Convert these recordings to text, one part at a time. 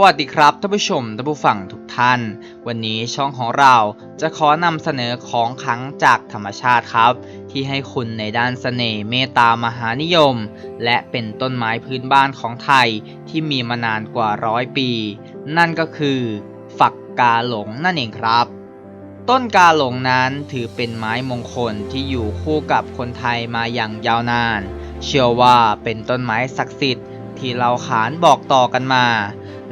วัสดีครับท่านผู้ชมท่านผู้ฟังทุกท่าน วันนี้ช่องของเราจะขอนำเสนอของขังจากธรรมชาติครับ ที่ให้คุณในด้านเสน่ห์เมตตามหานิยม และเป็นต้นไม้พื้นบ้านของไทยที่มีมานานกว่าร้อยปี นั่นก็คือ ฝักกาหลงนั่นเองครับ ต้นกาหลงนั้นถือเป็นไม้มงคลที่อยู่คู่กับคนไทยมาอย่างยาวนาน เชื่อว่าเป็นต้นไม้ศักดิ์สิทธิ์ที่เราขานบอกต่อกันมา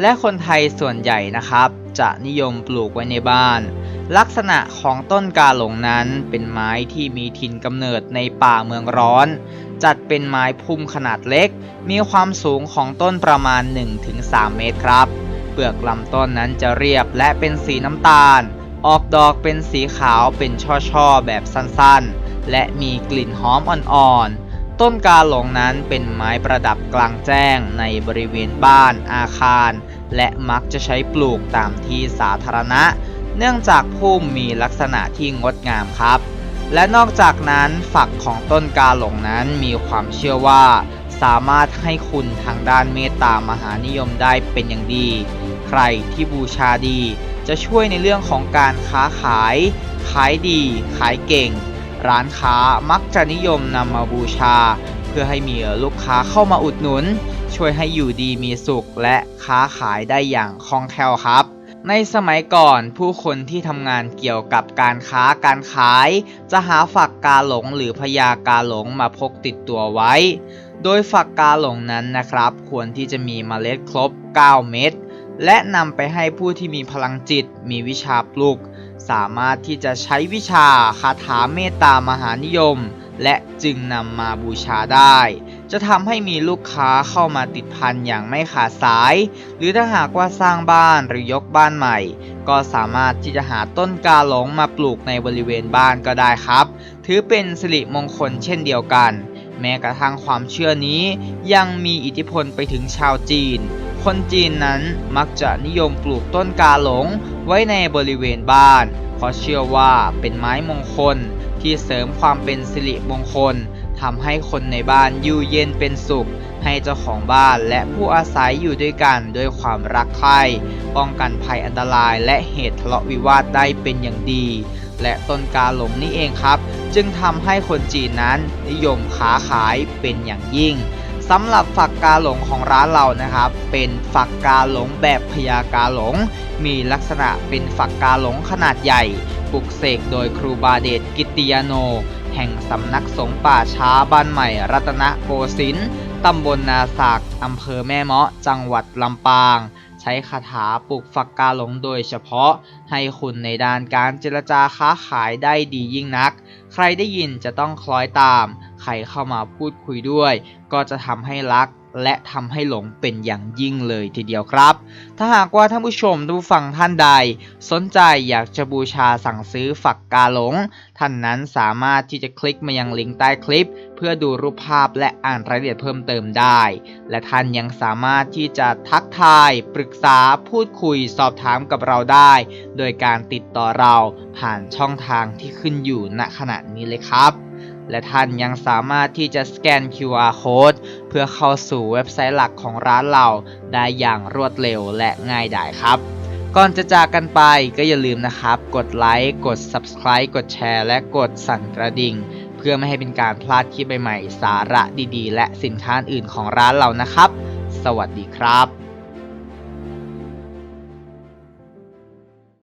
และคนไทยส่วนใหญ่นะครับ จะนิยมปลูกไว้ในบ้าน ลักษณะของต้นกาหลงนั้นเป็นไม้ที่มีถิ่นกำเนิดในป่าเมืองร้อน จัดเป็นไม้พุ่มขนาดเล็ก มีความสูงของต้นประมาณ 1-3 เมตรครับ เปลือกลำต้นนั้นจะเรียบและเป็นสีน้ำตาล ออกดอกเป็นสีขาวเป็นช่อๆแบบสั้นๆ และมีกลิ่นหอมอ่อนๆ ต้นกาหลงนั้นเป็นไม้ประดับกลางแจ้งในบริเวณบ้านอาคาร และมักจะใช้ปลูกตามที่สาธารณะ เนื่องจากพุ่มมีลักษณะที่งดงามครับ และนอกจากนั้นฝักของต้นกาหลงนั้นมีความเชื่อว่า สามารถให้คุณทางด้านเมตตามหานิยมได้เป็นอย่างดี ใครที่บูชาดีจะช่วยในเรื่องของการค้าขาย ขายดี ขายเก่ง ร้านค้ามักจะนิยมนำมาบูชา เพื่อให้มีลูกค้าเข้ามาอุดหนุน ช่วยให้อยู่ดีมีสุขและค้าขายได้อย่างคล่องแคล่วครับ ในสมัยก่อนผู้คนที่ทำงานเกี่ยวกับการค้าการขาย จะหาฝักกาหลงหรือพญากาหลงมาพกติดตัวไว้ โดยฝักกาหลงนั้นนะครับ ควรที่จะมีเมล็ดครบ 9 เม็ด และนำไปให้ผู้ที่มีพลังจิตมีวิชาปลูกสามารถที่จะใช้วิชาคาถาเมตตามหานิยม และจึงนำมาบูชาได้ จะทำให้มีลูกค้าเข้ามาติดพันอย่างไม่ขาดสาย หรือถ้าหากว่าสร้างบ้านหรือยกบ้านใหม่ ก็สามารถที่จะหาต้นกาหลงมาปลูกในบริเวณบ้านก็ได้ครับ ถือเป็นสิริมงคลเช่นเดียวกัน แม้กระทั่งความเชื่อนี้ยังมีอิทธิพลไปถึงชาวจีน คนจีนนั้นมักจะนิยมปลูกต้นกาหลงไว้ในบริเวณบ้าน เพราะเชื่อว่าเป็นไม้มงคลที่เสริมความเป็นสิริมงคลทำให้คนในบ้านอยู่เย็นเป็นสุข ให้เจ้าของบ้านและผู้อาศัยอยู่ด้วยกันด้วยความรักใคร่ป้องกันภัยอันตรายและเหตุทะเลาะวิวาทได้เป็นอย่างดี และต้นกาหลงนี่เองครับ จึงทำให้คนจีนนั้นนิยมค้าขายเป็นอย่างยิ่ง สำหรับฝักกาหลงของร้านเรานะครับ เป็นฝักกาหลงแบบพญากาหลง มีลักษณะเป็นฝักกาหลงขนาดใหญ่ปลุกเสกโดยครูบาเดชกิติยโน แห่งสำนักสงฆ์ป่าช้าบ้านใหม่รัตนโกสินทร์ตำบลนาศักอำเภอแม่เมาะจังหวัดลำปาง ใช้คาถาปลุกฝักกาหลงโดยเฉพาะ ให้คุณในด้านการเจรจาค้าขายได้ดียิ่งนัก ใครได้ยินจะต้องคล้อยตาม ใครเข้ามาพูดคุยด้วย ก็จะทำให้รัก และทำให้หลงเป็นอย่างยิ่งเลยทีเดียวครับ ถ้าหากว่าท่านผู้ชมดูฟังท่านใด สนใจอยากจะบูชาสั่งซื้อฝักกาหลง ท่านนั้นสามารถที่จะคลิกมายังลิงก์ใต้คลิป เพื่อดูรูปภาพและอ่านรายละเอียดเพิ่มเติมได้ และท่านยังสามารถที่จะทักทาย ปรึกษาพูดคุยสอบถามกับเราได้ โดยการติดต่อเราผ่านช่องทางที่ขึ้นอยู่ณขณะนี้เลยครับ และท่านยังสามารถที่จะสแกน QR code เพื่อเข้าสู่เว็บไซต์หลักของร้านเราได้อย่างรวดเร็วและง่ายดายครับ ก่อนจะจากกันไปก็อย่าลืมนะครับ กดไลค์ กด Subscribe กดแชร์ และกดสั่นกระดิ่ง เพื่อไม่ให้เป็นการพลาดคลิปใหม่ๆ สาระดีๆ และสินค้าอื่นของร้านเรานะครับ สวัสดีครับ